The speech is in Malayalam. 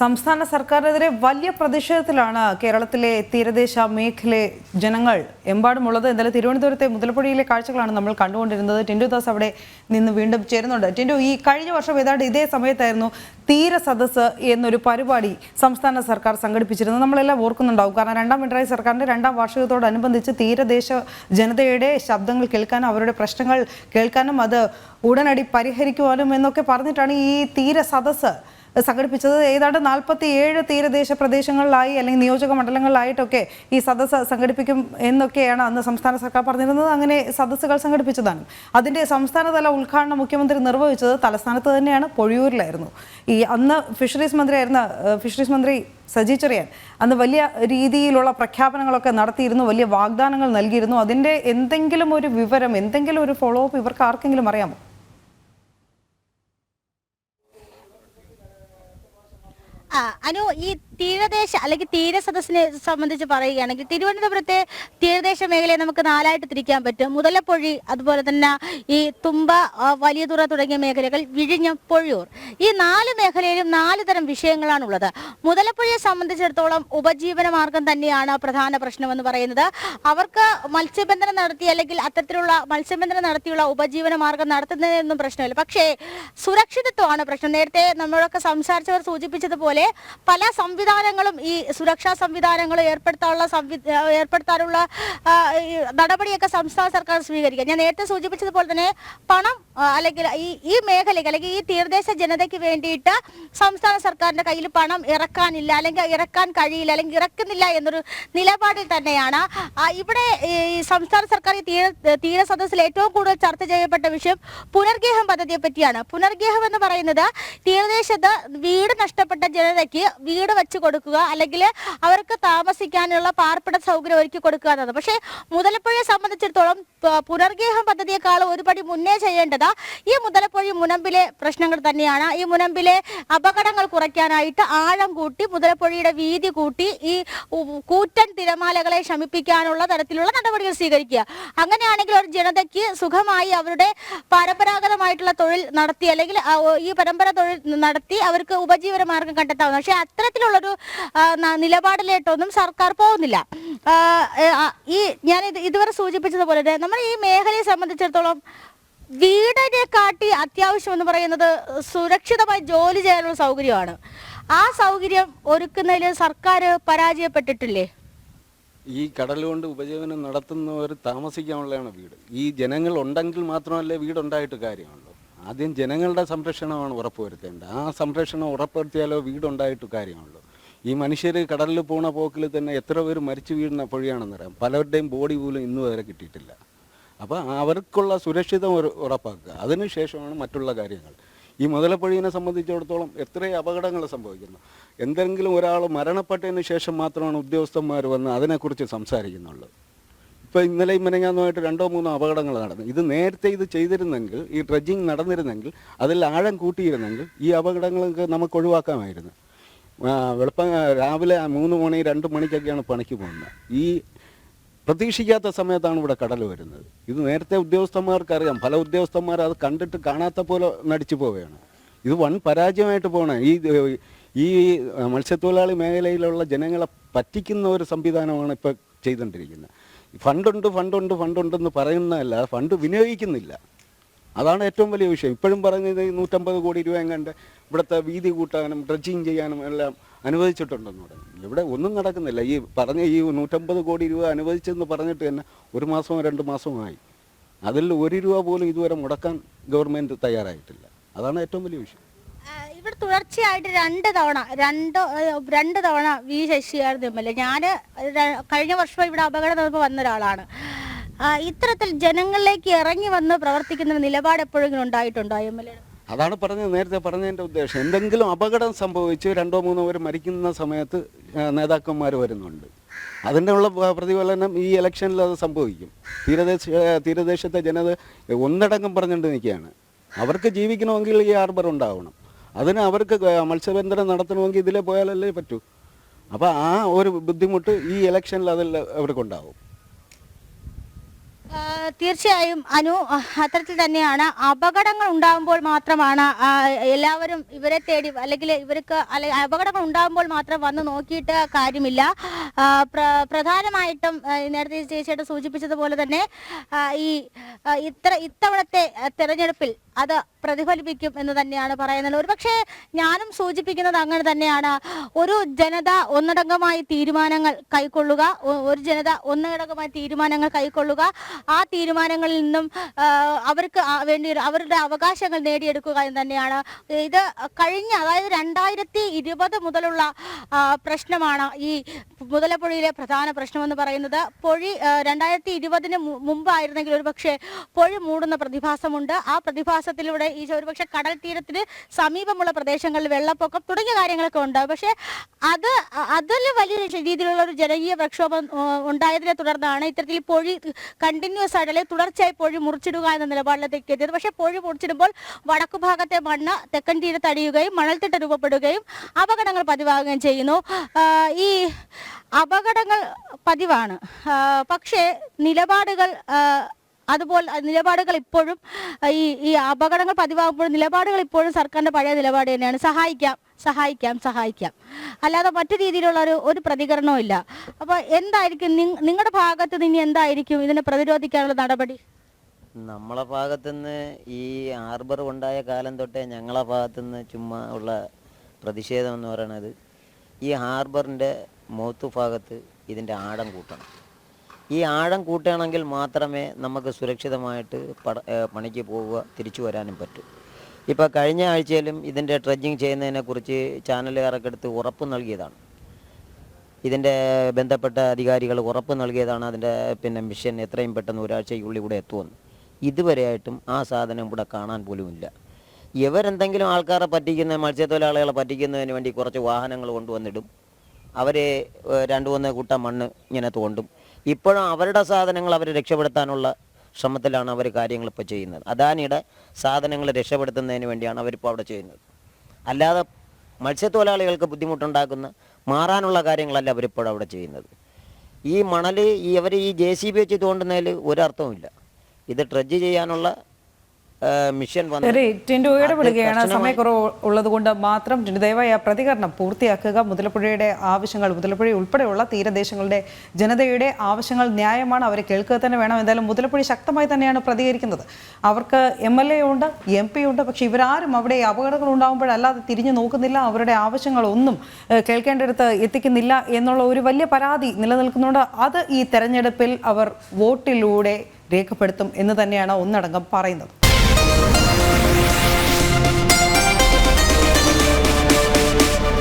സംസ്ഥാന സർക്കാരിനെതിരെ വലിയ പ്രതിഷേധത്തിലാണ് കേരളത്തിലെ തീരദേശ മേഖല ജനങ്ങൾ എമ്പാടുമുള്ളത്. ഇന്നലെ തിരുവനന്തപുരത്തെ മുതലപ്പുഴയിലെ കാഴ്ചകളാണ് നമ്മൾ കണ്ടുകൊണ്ടിരുന്നത്. ടിൻഡു ദാസ് അവിടെ നിന്ന് വീണ്ടും ചേരുന്നുണ്ട്. ടിൻഡു ഈ കഴിഞ്ഞ വർഷം ഏതാണ്ട് ഇതേ സമയത്തായിരുന്നു തീര സദസ്സ് എന്നൊരു പരിപാടി സംസ്ഥാന സർക്കാർ സംഘടിപ്പിച്ചിരുന്നത്. നമ്മളെല്ലാം ഓർക്കുന്നുണ്ടാവും. കാരണം രണ്ടാം പിണറായി സർക്കാരിന്റെ രണ്ടാം വാർഷികത്തോടനുബന്ധിച്ച് തീരദേശ ജനതയുടെ ശബ്ദങ്ങൾ കേൾക്കാനും അവരുടെ പ്രശ്നങ്ങൾ കേൾക്കാനും അത് ഉടനടി പരിഹരിക്കുവാനും എന്നൊക്കെ പറഞ്ഞിട്ടാണ് ഈ തീര സദസ്സ് സംഘടിപ്പിച്ചത്. ഏതാണ്ട് നാൽപ്പത്തി ഏഴ് തീരദേശ പ്രദേശങ്ങളിലായി അല്ലെങ്കിൽ നിയോജക മണ്ഡലങ്ങളിലായിട്ടൊക്കെ ഈ സദസ്സ് സംഘടിപ്പിക്കും എന്നൊക്കെയാണ് അന്ന് സംസ്ഥാന സർക്കാർ പറഞ്ഞിരുന്നത്. അങ്ങനെ സദസ്സുകൾ സംഘടിപ്പിച്ചതാണ്. അതിന്റെ സംസ്ഥാനതല ഉദ്ഘാടനം മുഖ്യമന്ത്രി നിർവഹിച്ചത് തലസ്ഥാനത്ത് തന്നെയാണ് പൊഴിയൂരിലായിരുന്നു. ഈ അന്ന് ഫിഷറീസ് മന്ത്രിയായിരുന്ന ഫിഷറീസ് മന്ത്രി സജി ചെറിയാൻ അന്ന് വലിയ രീതിയിലുള്ള പ്രഖ്യാപനങ്ങളൊക്കെ നടത്തിയിരുന്നു വലിയ വാഗ്ദാനങ്ങൾ നൽകിയിരുന്നു. അതിന്റെ എന്തെങ്കിലും ഒരു വിവരം എന്തെങ്കിലും ഒരു ഫോളോ അപ്പ് ഇവർക്ക് ആർക്കെങ്കിലും അറിയാമോ? അനു ഈ തീരദേശ അല്ലെങ്കിൽ തീര സദസ്സിനെ സംബന്ധിച്ച് പറയുകയാണെങ്കിൽ തിരുവനന്തപുരത്തെ തീരദേശ മേഖലയെ നമുക്ക് നാലായിട്ട് തിരിക്കാൻ പറ്റും. മുതലപ്പൊഴി അതുപോലെ തന്നെ ഈ തുമ്പ വലിയ വലിയതുറ തുടങ്ങിയ മേഖലകൾ വിഴിഞ്ഞം പൊഴിയൂർ ഈ നാല് മേഖലയിലും നാല് തരം വിഷയങ്ങളാണുള്ളത്. മുതലപ്പൊഴിയെ സംബന്ധിച്ചിടത്തോളം ഉപജീവന മാർഗം തന്നെയാണ് പ്രധാന പ്രശ്നമെന്ന് പറയുന്നത്. അവർക്ക് മത്സ്യബന്ധനം നടത്തി അല്ലെങ്കിൽ അത്തരത്തിലുള്ള മത്സ്യബന്ധനം നടത്തിയുള്ള ഉപജീവന മാർഗം നടത്തുന്നതിനൊന്നും പ്രശ്നമില്ല. പക്ഷേ സുരക്ഷിതത്വമാണ് പ്രശ്നം. നേരത്തെ നമ്മളൊക്കെ സംസാരിച്ചവർ സൂചിപ്പിച്ചതുപോലെ പല സംവിധാനങ്ങളും ഈ സുരക്ഷാ സംവിധാനങ്ങൾ ഏർപ്പെടുത്താനുള്ള ഏർപ്പെടുത്താനുള്ള നടപടിയൊക്കെ സംസ്ഥാന സർക്കാർ സ്വീകരിക്കുക. ഞാൻ നേരത്തെ സൂചിപ്പിച്ചതുപോലെ തന്നെ പണം അല്ലെങ്കിൽ ഈ ഈ മേഖലയ്ക്ക് അല്ലെങ്കിൽ ഈ തീരദേശ ജനതയ്ക്ക് വേണ്ടിയിട്ട് സംസ്ഥാന സർക്കാരിന്റെ കയ്യിൽ പണം ഇറക്കാനില്ല അല്ലെങ്കിൽ ഇറക്കാൻ കഴിയില്ല അല്ലെങ്കിൽ ഇറക്കുന്നില്ല എന്നൊരു നിലപാടിൽ തന്നെയാണ്. ഇവിടെ ഈ സംസ്ഥാന സർക്കാർ ഈ തീര തീര സദസ്സിൽ ഏറ്റവും കൂടുതൽ ചർച്ച ചെയ്യപ്പെട്ട വിഷയം പുനർഗേഹം പദ്ധതിയെ പറ്റിയാണ്. പുനർഗേഹം എന്ന് പറയുന്നത് തീരദേശത്ത് വീട് നഷ്ടപ്പെട്ട ജനതയ്ക്ക് വീട് വെച്ച് കൊടുക്കുക അല്ലെങ്കിൽ അവർക്ക് താമസിക്കാനുള്ള പാർപ്പിട സൗകര്യം ഒരുക്കി കൊടുക്കുക എന്നത്. പക്ഷേ മുതലപ്പുഴയെ സംബന്ധിച്ചിടത്തോളം പുനർഗേഹം പദ്ധതിയെക്കാളും ഒരുപടി മുന്നേ ചെയ്യേണ്ടത് ഈ മുതലപ്പുഴ മുനമ്പിലെ പ്രശ്നങ്ങൾ തന്നെയാണ്. ഈ മുനമ്പിലെ അപകടങ്ങൾ കുറയ്ക്കാനായിട്ട് ആഴം കൂട്ടി മുതലപ്പുഴയുടെ വീതി കൂട്ടി ഈ കൂറ്റൻ തിരമാലകളെ ശമിപ്പിക്കാനുള്ള തരത്തിലുള്ള നടപടികൾ സ്വീകരിക്കുക. അങ്ങനെയാണെങ്കിൽ ഒരു ജനതയ്ക്ക് സുഖമായി അവരുടെ പരമ്പരാഗതമായിട്ടുള്ള തൊഴിൽ നടത്തി അല്ലെങ്കിൽ ഈ പരമ്പര തൊഴിൽ നടത്തി അവർക്ക് ഉപജീവന മാർഗം കണ്ടെത്താവുന്ന പക്ഷെ അത്തരത്തിലുള്ളൊരു നിലപാടിലേട്ടൊന്നും സർക്കാർ പോകുന്നില്ല. ഈ ഞാൻ ഇത് ഇതുവരെ സൂചിപ്പിച്ചതുപോലെ തന്നെ നമ്മൾ ഈ മേഖലയെ സംബന്ധിച്ചിടത്തോളം വീടിനെ കാട്ടി അത്യാവശ്യം എന്ന് പറയുന്നത് സുരക്ഷിതമായി ജോലി ചെയ്യാനുള്ള സൗകര്യമാണ്. ആ സൗകര്യം ഒരുക്കുന്നതിൽ സർക്കാർ പരാജയപ്പെട്ടിട്ടില്ലേ? ഈ കടൽ കൊണ്ട് ഉപജീവനം നടത്തുന്നവർ താമസിക്കാനുള്ളതാണ് വീട്. ഈ ജനങ്ങൾ ഉണ്ടെങ്കിൽ മാത്രമല്ലേ വീടുണ്ടായിട്ട് കാര്യമുള്ളൂ. ആദ്യം ജനങ്ങളുടെ സംരക്ഷണമാണ് ഉറപ്പുവരുത്തേണ്ടത്. ആ സംരക്ഷണം ഉറപ്പുവരുത്തിയാലോ വീടുണ്ടായിട്ട് കാര്യമുള്ളൂ. ഈ മനുഷ്യർ കടലിൽ പോണ പോക്കിൽ തന്നെ എത്ര പേര് മരിച്ചു വീഴുന്ന പൊഴിയാണെന്നറിയാം. പലരുടെയും ബോഡി പോലും ഇന്നു വരെ കിട്ടിയിട്ടില്ല. അപ്പോൾ അവർക്കുള്ള സുരക്ഷിതം ഉറ- ഉറപ്പാക്കുക. അതിനുശേഷമാണ് മറ്റുള്ള കാര്യങ്ങൾ. ഈ മുതലപ്പൊഴിയെ സംബന്ധിച്ചിടത്തോളം എത്രയും അപകടങ്ങൾ സംഭവിക്കുന്നു. എന്തെങ്കിലും ഒരാൾ മരണപ്പെട്ടതിന് ശേഷം മാത്രമാണ് ഉദ്യോഗസ്ഥന്മാർ വന്ന് അതിനെക്കുറിച്ച് സംസാരിക്കുന്നുള്ളൂ. ഇപ്പോൾ ഇന്നലെയും മിനങ്ങാന്നുമായിട്ട് രണ്ടോ മൂന്നോ അപകടങ്ങൾ നടന്നു. ഇത് നേരത്തെ ഇത് ചെയ്തിരുന്നെങ്കിൽ ഈ ഡ്രഡ്ജിങ് നടന്നിരുന്നെങ്കിൽ അതിൽ ആഴം കൂട്ടിയിരുന്നെങ്കിൽ ഈ അപകടങ്ങളൊക്കെ നമുക്ക് ഒഴിവാക്കാമായിരുന്നു. വെളുപ്പ രാവിലെ മൂന്ന് മണി രണ്ട് മണിക്കൊക്കെയാണ് പണിക്ക് പോകുന്നത്. ഈ പ്രതീക്ഷിക്കാത്ത സമയത്താണ് ഇവിടെ കടൽ വരുന്നത്. ഇത് നേരത്തെ ഉദ്യോഗസ്ഥന്മാർക്കറിയാം പല ഉദ്യോഗസ്ഥന്മാർ അത് കണ്ടിട്ട് കാണാത്ത പോലെ നടിച്ചു പോവുകയാണ്. ഇത് വൺ പരാജയമായിട്ട് പോകണം ഈ ഈ മത്സ്യത്തൊഴിലാളി മേഖലയിലുള്ള ജനങ്ങളെ പറ്റിക്കുന്ന ഒരു സംവിധാനമാണ് ഇപ്പോൾ ചെയ്തുകൊണ്ടിരിക്കുന്നത് ഫണ്ടുണ്ട് ഫണ്ടുണ്ട് ഫണ്ടുണ്ടെന്ന് പറയുന്നതല്ല ഫണ്ട് വിനിയോഗിക്കുന്നില്ല. അതാണ് ഏറ്റവും വലിയ വിഷയം. ഇപ്പോഴും ഈ നൂറ്റമ്പത് കോടി രൂപ എങ്ങാണ്ട് ഇവിടുത്തെ വീതി കൂട്ടാനും ഡ്രഡ്ജിങ് ചെയ്യാനും എല്ലാം അനുവദിച്ചിട്ടുണ്ടെന്ന് പറഞ്ഞു ഇവിടെ ഒന്നും നടക്കുന്നില്ല. ഈ പറഞ്ഞ ഈ നൂറ്റമ്പത് കോടി രൂപ അനുവദിച്ചെന്ന് പറഞ്ഞിട്ട് തന്നെ ഒരു മാസമോ രണ്ട് മാസമോ ആയി. അതിൽ ഒരു രൂപ പോലും ഇതുവരെ മുടക്കാൻ ഗവൺമെന്റ് തയ്യാറായിട്ടില്ല. അതാണ് ഏറ്റവും വലിയ വിഷയം. ഇവിടെ തുടർച്ചയായിട്ട് രണ്ട് തവണ രണ്ട് രണ്ട് തവണ വി ശശിയായിരുന്നു എം എൽ എ ഞാൻ കഴിഞ്ഞ വർഷം ഇവിടെ അപകടം നടന്നപ്പോൾ വന്ന ഒരാളാണ്. ഇത്തരത്തിൽ ജനങ്ങളിലേക്ക് ഇറങ്ങി വന്ന് പ്രവർത്തിക്കുന്ന നിലപാട് എപ്പോഴെങ്കിലും ഉണ്ടായിട്ടുണ്ടോ എം എൽ എ? അതാണ് പറഞ്ഞത് നേരത്തെ പറഞ്ഞതിന്റെ ഉദ്ദേശം. എന്തെങ്കിലും അപകടം സംഭവിച്ച് രണ്ടോ മൂന്നോ പേര് മരിക്കുന്ന സമയത്ത് നേതാക്കന്മാർ വരുന്നുണ്ട്. അതിന്റെ ഉള്ള പ്രതിഫലനം ഈ ഇലക്ഷനിൽ അത് സംഭവിക്കും. തീരദേശ തീരദേശത്തെ ജനത ഒന്നടങ്കം പറഞ്ഞുകൊണ്ട് നിൽക്കുകയാണ്. അവർക്ക് ജീവിക്കണമെങ്കിൽ ഈ ആർബർ ഉണ്ടാവണം. അതിന് അവർക്ക് മത്സ്യബന്ധനം നടത്തണമെങ്കിൽ ഇതിലെ പോയാലല്ലേ പറ്റൂ. അപ്പോൾ ആ ഒരു ബുദ്ധിമുട്ട് ഈ ഇലക്ഷനിൽ അതിൽ അവർക്കുണ്ടാവും. തീർച്ചയായും അനു അത്തരത്തിൽ തന്നെയാണ്. അപകടങ്ങൾ ഉണ്ടാകുമ്പോൾ മാത്രമാണ് എല്ലാവരും ഇവരെ തേടി അല്ലെങ്കിൽ ഇവർക്ക് അല്ലെ അപകടങ്ങൾ ഉണ്ടാകുമ്പോൾ മാത്രം വന്ന് നോക്കിയിട്ട് കാര്യമില്ല. പ്രധാനമായിട്ടും നേരത്തെ ചേച്ചിയായിട്ട് സൂചിപ്പിച്ചതുപോലെ തന്നെ ഈ ഇത്ര ഇത്തവണത്തെ തെരഞ്ഞെടുപ്പിൽ അത് പ്രതിഫലിപ്പിക്കും എന്ന് തന്നെയാണ് പറയുന്നത്. ഒരുപക്ഷെ ഞാനും സൂചിപ്പിക്കുന്നത് അങ്ങനെ തന്നെയാണ്. ഒരു ജനത ഒന്നടങ്കമായി തീരുമാനങ്ങൾ കൈക്കൊള്ളുക ഒരു ജനത ഒന്നടങ്കമായി തീരുമാനങ്ങൾ കൈക്കൊള്ളുക ആ തീരുമാനങ്ങളിൽ നിന്നും അവർക്ക് വേണ്ടി അവരുടെ അവകാശങ്ങൾ നേടിയെടുക്കുക എന്ന് തന്നെയാണ്. ഇത് കഴിഞ്ഞ അതായത് രണ്ടായിരത്തി ഇരുപത് മുതലുള്ള പ്രശ്നമാണ് ഈ മുതലപ്പുഴയിലെ പ്രധാന പ്രശ്നമെന്ന് പറയുന്നത് പൊഴി രണ്ടായിരത്തി ഇരുപതിന് മുമ്പായിരുന്നെങ്കിൽ ഒരു പക്ഷേ പൊഴി മൂടുന്ന പ്രതിഭാസമുണ്ട്. ആ പ്രതിഭാസത്തിലൂടെ ഈ ഒരുപക്ഷെ കടൽ തീരത്തിന് സമീപമുള്ള പ്രദേശങ്ങളിൽ വെള്ളപ്പൊക്കം തുടങ്ങിയ കാര്യങ്ങളൊക്കെ ഉണ്ട്. പക്ഷേ അത് അതിൽ വലിയ രീതിയിലുള്ള ഒരു ജനകീയ പ്രക്ഷോഭം ഉണ്ടായതിനെ തുടർന്നാണ് ഇത്തരത്തിൽ പൊഴി കണ്ടിന്യൂസ് ആയിട്ട് അല്ലെങ്കിൽ തുടർച്ചയായി പൊഴി മുറിച്ചിടുക എന്ന നിലപാടിലേക്ക് എത്തിയത് പക്ഷേ പൊഴി മുറിച്ചിടുമ്പോൾ വടക്കു ഭാഗത്തെ മണ്ണ് തെക്കൻ തീരത്ത് അടിയുകയും മണൽത്തിട്ട രൂപപ്പെടുകയും അപകടങ്ങൾ പതിവാകുകയും ചെയ്യുന്നു. ഈ അപകടങ്ങൾ പതിവാണ്. പക്ഷേ നിലപാടുകൾ അതുപോലെ നിലപാടുകൾ ഇപ്പോഴും ഈ ഈ അപകടങ്ങൾ പതിവാകുമ്പോഴും നിലപാടുകൾ ഇപ്പോഴും സർക്കാരിന്റെ പഴയ നിലപാട് തന്നെയാണ്. സഹായിക്കാം സഹായിക്കാം സഹായിക്കാം. അല്ലാതെ മറ്റു രീതിയിലുള്ള ഒരു ഒരു പ്രതികരണവും ഇല്ല. അപ്പോൾ എന്തായിരിക്കും നിങ്ങളുടെ ഭാഗത്ത് നിന്ന് എന്തായിരിക്കും ഇതിനെ പ്രതിരോധിക്കാനുള്ള നടപടി? നമ്മളെ ഭാഗത്തുനിന്ന് ഈ ആർബർ ഉണ്ടായ കാലം തൊട്ടേ ഞങ്ങളെ ഭാഗത്തുനിന്ന് ചുമ്മാ ഉള്ള പ്രതിഷേധം എന്ന് പറയുന്നത് ഈ ഹാർബറിന്റെ മൗത്ത് ഭാഗത്ത് ഇതിന്റെ ആഴം കൂട്ടണം. ഈ ആഴം കൂട്ടുകയാണെങ്കിൽ മാത്രമേ നമുക്ക് സുരക്ഷിതമായിട്ട് പട പണിക്ക് പോവുക തിരിച്ചു വരാനും പറ്റൂ. ഇപ്പോൾ കഴിഞ്ഞ ആഴ്ചയിലും ഇതിന്റെ ട്രഡ്ജിങ് ചെയ്യുന്നതിനെക്കുറിച്ച് ചാനലുകാരൊക്കെ എടുത്ത് ഉറപ്പ് നൽകിയതാണ്. ഇതിന്റെ ബന്ധപ്പെട്ട അധികാരികൾ ഉറപ്പ് നൽകിയതാണ് അതിന്റെ പിന്നെ മിഷൻ എത്രയും പെട്ടെന്ന് ഒരാഴ്ചയ്ക്കുള്ളിൽ ഇവിടെ എത്തുമെന്ന്. ഇതുവരെയായിട്ടും ആ സാധനം ഇവിടെ കാണാൻ പോലുമില്ല. ഇവരെന്തെങ്കിലും ആൾക്കാരെ പറ്റിക്കുന്ന മത്സ്യത്തൊഴിലാളികളെ പറ്റിക്കുന്നതിന് വേണ്ടി കുറച്ച് വാഹനങ്ങൾ കൊണ്ടുവന്നിടും. അവരെ രണ്ടു മൂന്ന് കൂട്ടം മണ്ണ് ഇങ്ങനെ തോണ്ടും. ഇപ്പോഴും അവരുടെ സാധനങ്ങൾ അവർ രക്ഷപ്പെടുത്താനുള്ള ശ്രമത്തിലാണ് അവർ കാര്യങ്ങൾ ഇപ്പോൾ ചെയ്യുന്നത്. അദാനിയുടെ സാധനങ്ങൾ രക്ഷപ്പെടുത്തുന്നതിന് വേണ്ടിയാണ് അവരിപ്പോൾ അവിടെ ചെയ്യുന്നത്. അല്ലാതെ മത്സ്യത്തൊഴിലാളികൾക്ക് ബുദ്ധിമുട്ടുണ്ടാക്കുന്ന മാറാനുള്ള കാര്യങ്ങളല്ല അവരിപ്പോൾ അവിടെ ചെയ്യുന്നത്. ഈ മണൽ ഈ അവർ ഈ ജെ സി ബി വെച്ച് തോണ്ടുന്നതിൽ ഒരർത്ഥവുമില്ല ഇത് ട്രഡ്ജ് ചെയ്യാനുള്ള മിഷൻ വന്ന് വിളിക്കുകയാണ് സമയക്കുറവ് ഉള്ളത് കൊണ്ട് മാത്രം ദയവായി ആ പ്രതികരണം പൂർത്തിയാക്കുക. മുതലപ്പുഴയുടെ ആവശ്യങ്ങൾ മുതലപ്പുഴ ഉൾപ്പെടെയുള്ള തീരദേശങ്ങളുടെ ജനതയുടെ ആവശ്യങ്ങൾ ന്യായമാണ്. അവരെ കേൾക്കുക തന്നെ വേണം. എന്തായാലും മുതലപ്പുഴ ശക്തമായി തന്നെയാണ് പ്രതികരിക്കുന്നത്. അവർക്ക് എം എൽ എ ഉണ്ട് എം പി ഉണ്ട്. പക്ഷെ ഇവരാരും അവിടെ അപകടങ്ങൾ ഉണ്ടാകുമ്പോഴല്ലാതെ തിരിഞ്ഞു നോക്കുന്നില്ല. അവരുടെ ആവശ്യങ്ങൾ ഒന്നും കേൾക്കേണ്ടടുത്ത് എത്തിക്കുന്നില്ല എന്നുള്ള ഒരു വലിയ പരാതി നിലനിൽക്കുന്നുണ്ട്. അത് ഈ തെരഞ്ഞെടുപ്പിൽ അവർ വോട്ടിലൂടെ രേഖപ്പെടുത്തും എന്ന് തന്നെയാണ് ഒന്നടങ്കം പറയുന്നത്.